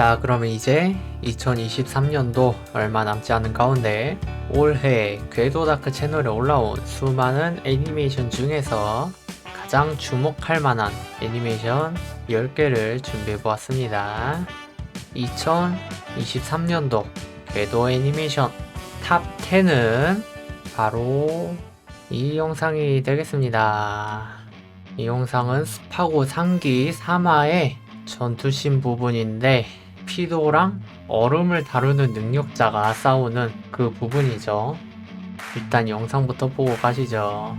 자, 그러면 이제 2023년도 얼마 남지 않은 가운데 올해 궤도다크 채널에 올라온 수많은 애니메이션 중에서 가장 주목할 만한 애니메이션 10개를 준비해 보았습니다. 2023년도 궤도 애니메이션 탑 10은 바로 이 영상이 되겠습니다. 이 영상은 스파고 상기 3화의 전투씬 부분인데 피도랑 얼음을 다루는 능력자가 싸우는 그 부분이죠. 일단 영상부터 보고 가시죠.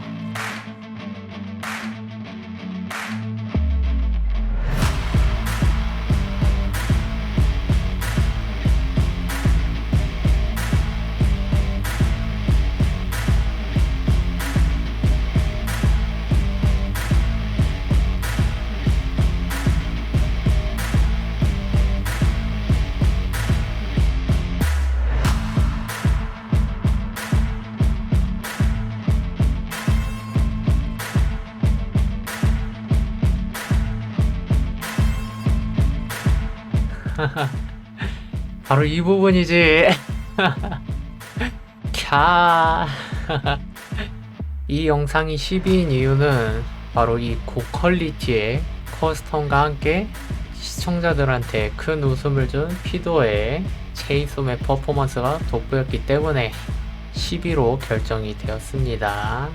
바로 이 부분이지. 캬. 이 영상이 10위인 이유는 바로 이 고퀄리티의 커스텀과 함께 시청자들한테 큰 웃음을 준 피도의 체이솜의 퍼포먼스가 돋보였기 때문에 10위로 결정이 되었습니다.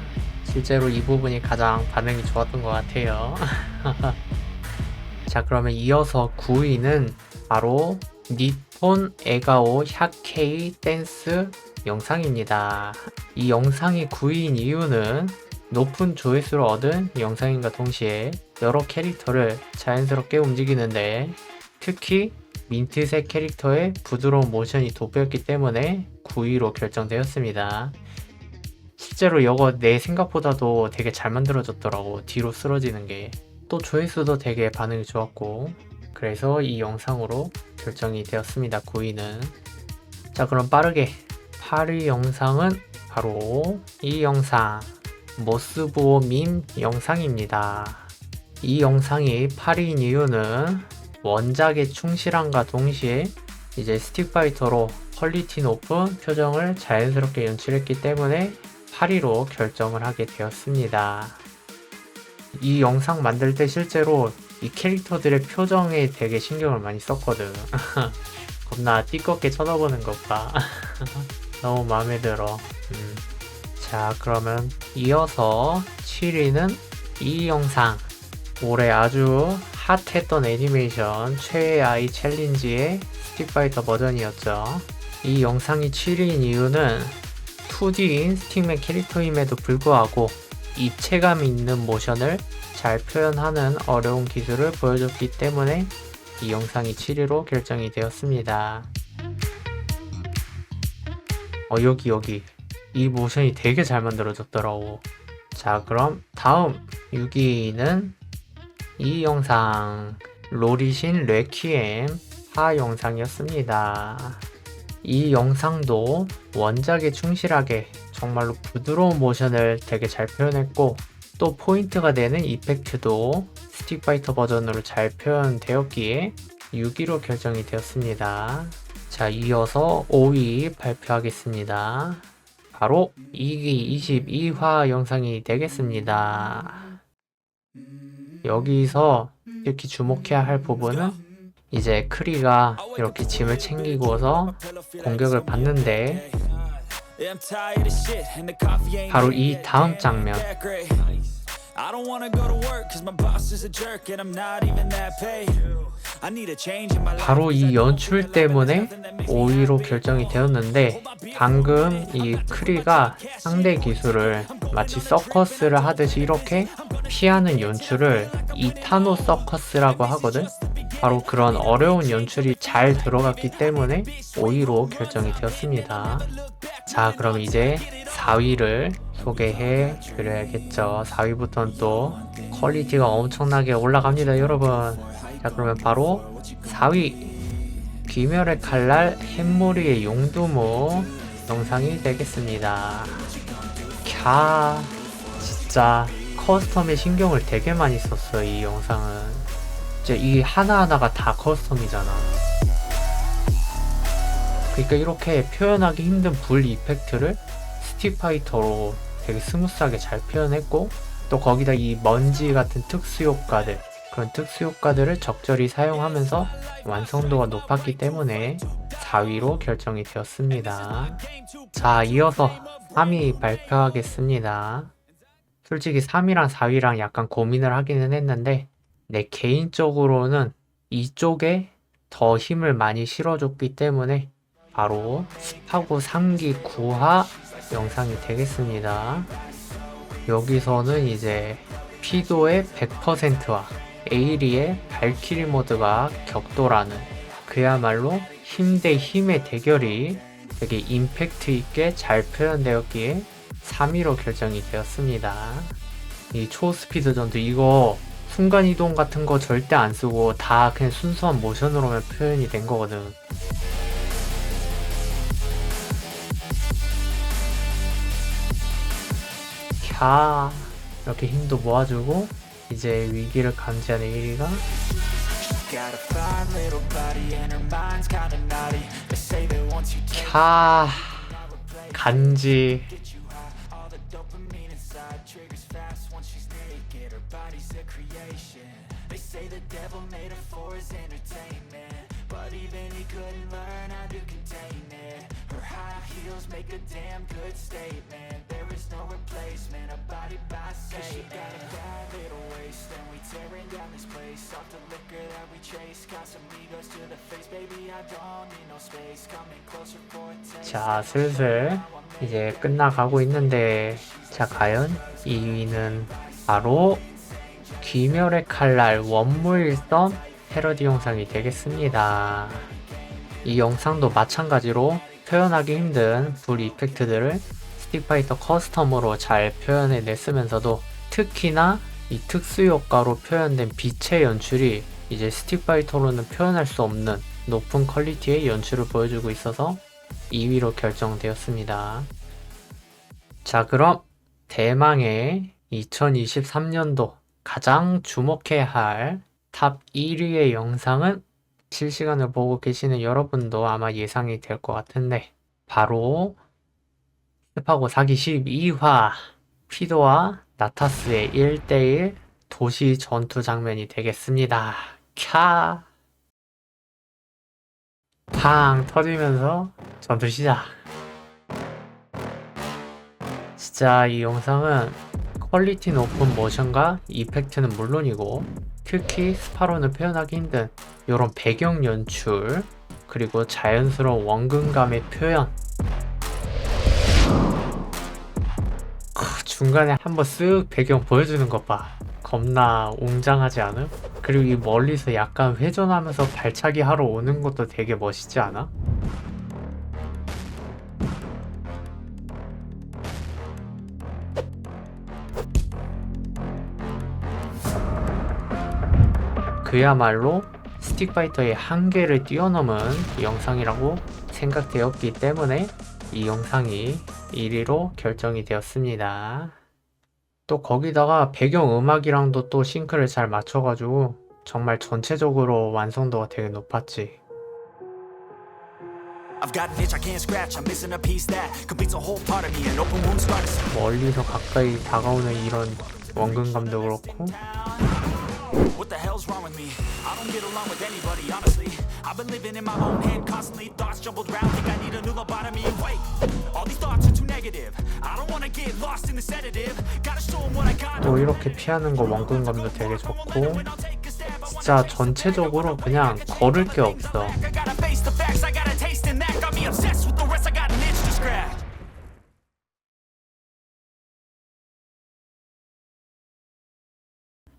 실제로 이 부분이 가장 반응이 좋았던 것 같아요. 자, 그러면 이어서 9위는 바로 니 폰 에가오 샤케이 댄스 영상입니다. 이 영상이 9위인 이유는 높은 조회수를 얻은 영상인과 동시에 여러 캐릭터를 자연스럽게 움직이는데 특히 민트색 캐릭터의 부드러운 모션이 돋보였기 때문에 9위로 결정되었습니다. 실제로 이거 내 생각보다도 되게 잘 만들어졌더라고 뒤로 쓰러지는 게 또 조회수도 되게 반응이 좋았고 그래서 이 영상으로 결정이 되었습니다 9위는. 자 그럼 빠르게. 8위 영상은 바로 이 영상 모스보호 밈 영상입니다. 이 영상이 8위인 이유는 원작의 충실함과 동시에 이제 스틱파이터로 퀄리티 높은 표정을 자연스럽게 연출했기 때문에 8위로 결정을 하게 되었습니다. 이 영상 만들 때 실제로 이 캐릭터들의 표정에 되게 신경을 많이 썼거든. 겁나 띠껍게 쳐다보는 것 봐. 너무 마음에 들어. 음. 자, 그러면 이어서 7위는 이 영상. 올해 아주 핫했던 애니메이션 최애 아이 챌린지의 스틱파이터 버전이었죠. 이 영상이 7위인 이유는 2D인 스틱맨 캐릭터임에도 불구하고 입체감 있는 모션을 잘 표현하는 어려운 기술을 보여줬기 때문에 이 영상이 7위로 결정이 되었습니다. 어, 여기, 여기. 이 모션이 되게 잘 만들어졌더라고. 자, 그럼 다음 6위는 이 영상. 로리신 레퀴엠 하 영상이었습니다. 이 영상도 원작에 충실하게 정말로 부드러운 모션을 되게 잘 표현했고 또 포인트가 되는 이펙트도 스틱파이터 버전으로 잘 표현되었기에 6위로 결정이 되었습니다. 자, 이어서 5위 발표하겠습니다. 바로 2기 22화 영상이 되겠습니다. 여기서 이렇게 주목해야 할 부분은 이제 크리가 이렇게 짐을 챙기고서 공격을 받는데 바로 이 다음 장면 I don't wanna go to work cause my boss is a jerk and I'm not even that paid. I need a change in my life. 바로 이 연출 때문에 5위로 결정이 되었는데 방금 이 크리가 상대 기술을 마치 서커스를 하듯이 이렇게 피하는 연출을 이타노 서커스라고 하거든 바로 그런 어려운 연출이 잘 들어갔기 때문에 5위로 결정이 되었습니다. 자 그럼 이제 4위를 소개해 드려야겠죠. 4위부터는 또 퀄리티가 엄청나게 올라갑니다 여러분. 자 그러면 바로 4위. 귀멸의 칼날 햄머리의 용두무 영상이 되겠습니다. 캬 진짜 커스텀에 신경을 되게 많이 썼어요 이 영상은 이제 이 하나하나가 다 커스텀이잖아 그러니까 이렇게 표현하기 힘든 불 이펙트를 스틱파이터로 되게 스무스하게 잘 표현했고 또 거기다 이 먼지 같은 특수 효과들 그런 특수 효과들을 적절히 사용하면서 완성도가 높았기 때문에 4위로 결정이 되었습니다. 자, 이어서 3위 발표하겠습니다. 솔직히 3위랑 4위랑 약간 고민을 하기는 했는데 내 개인적으로는 이쪽에 더 힘을 많이 실어줬기 때문에 바로 습하고 3기 9화 영상이 되겠습니다. 여기서는 이제 피도의 100%와 에이리의 발키리 모드가 격돌하는 그야말로 힘 대 힘의 대결이 되게 임팩트 있게 잘 표현되었기에 3위로 결정이 되었습니다. 이 초스피드전도 이거 순간이동 같은 거 절대 안 쓰고 다 그냥 순수한 모션으로만 표현이 된 거거든. 캬 이렇게 힘도 모아주고 이제 위기를 감지하는 1위가 Got a fine inside triggers fast once she's naked. Her body's a creation. They say the devil made her for his entertainment, but even he couldn't learn how to contain it. Her high heels make a damn good statement. There is no replacement, a body by Satan. She got a bad little waist, and we tearing down this place. Off the liquor that we chase, Casamigos to 자 슬슬 이제 끝나가고 있는데 자 과연 2위는 바로 귀멸의 칼날 원무일섬 패러디 영상이 되겠습니다. 이 영상도 마찬가지로 표현하기 힘든 불 이펙트들을 스틱파이터 커스텀으로 잘 표현해 냈으면서도 특히나 이 특수 효과로 표현된 빛의 연출이 이제 스틱파이터로는 표현할 수 없는 높은 퀄리티의 연출을 보여주고 있어서 2위로 결정되었습니다. 자, 그럼 대망의 2023년도 가장 주목해야 할 탑 1위의 영상은 실시간을 보고 계시는 여러분도 아마 예상이 될 것 같은데 바로 습하고 사기 12화 피도와 나타스의 1대1 도시 전투 장면이 되겠습니다. 캬 팡 터지면서 전투 시작. 진짜 이 영상은 퀄리티 높은 모션과 이펙트는 물론이고 특히 스파로는 표현하기 힘든 이런 배경 연출 그리고 자연스러운 원근감의 표현 크, 중간에 한번 쓱 배경 보여주는 것 봐. 겁나 웅장하지 않음? 그리고 이 멀리서 약간 회전하면서 발차기 하러 오는 것도 되게 멋있지 않아? 그야말로 스틱파이터의 한계를 뛰어넘은 영상이라고 생각되었기 때문에 이 영상이 1위로 결정이 되었습니다. 또 거기다가 배경 음악이랑도 또 싱크를 잘 맞춰가지고 정말 전체적으로 완성도가 되게 높았지. 멀리서 가까이 다가오는 이런 원근감도 그렇고 What the hell's wrong with me? I don't get along with anybody, honestly. I've been living in my own head constantly. Thoughts jumbled round, think I need a new lobotomy. Wait, all these thoughts are too negative. I don't wanna get lost in the sedative. Gotta show 'em what I got. 또 이렇게 피하는 거 원근감도 되게 좋고 진짜 전체적으로 그냥 걸을 게 없어.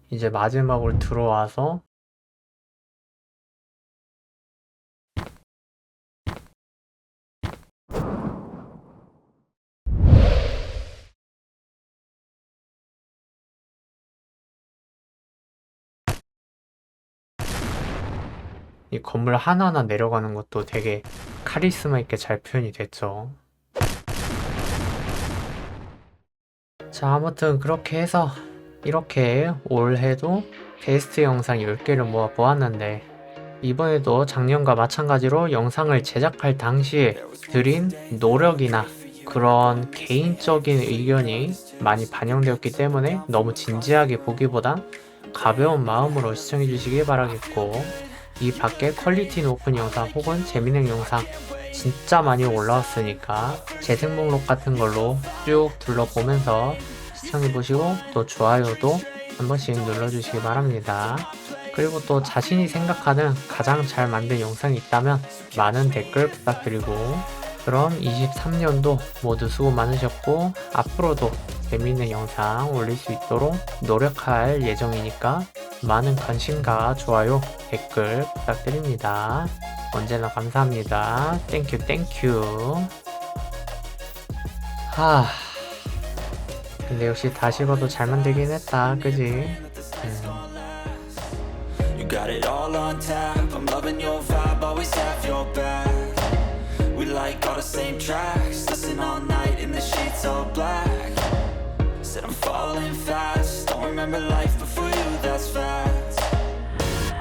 이제 마지막으로 들어와서 이 건물 하나하나 내려가는 것도 되게 카리스마 있게 잘 표현이 됐죠. 자, 아무튼 그렇게 해서 이렇게 올해도 베스트 영상 10개를 모아 보았는데 이번에도 작년과 마찬가지로 영상을 제작할 당시에 들인 노력이나 그런 개인적인 의견이 많이 반영되었기 때문에 너무 진지하게 보기보단 가벼운 마음으로 시청해 주시길 바라겠고 이 밖에 퀄리티 높은 영상 혹은 재밌는 영상 진짜 많이 올라왔으니까 재생 목록 같은 걸로 쭉 둘러보면서 시청해 보시고 또 좋아요도 한 번씩 눌러주시기 바랍니다. 그리고 또 자신이 생각하는 가장 잘 만든 영상이 있다면 많은 댓글 부탁드리고 그럼 23년도 모두 수고 많으셨고 앞으로도 재미있는 영상 올릴 수 있도록 노력할 예정이니까 많은 관심과 좋아요, 댓글 부탁드립니다. 언제나 감사합니다. 땡큐 땡큐. 하. 근데 역시 다시 봐도 잘 만들긴 했다. 그지? 음. Said I'm falling fast. Don't remember life before you, that's fact.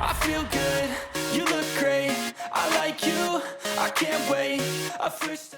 I feel good, you look great. I like you, I can't wait. A first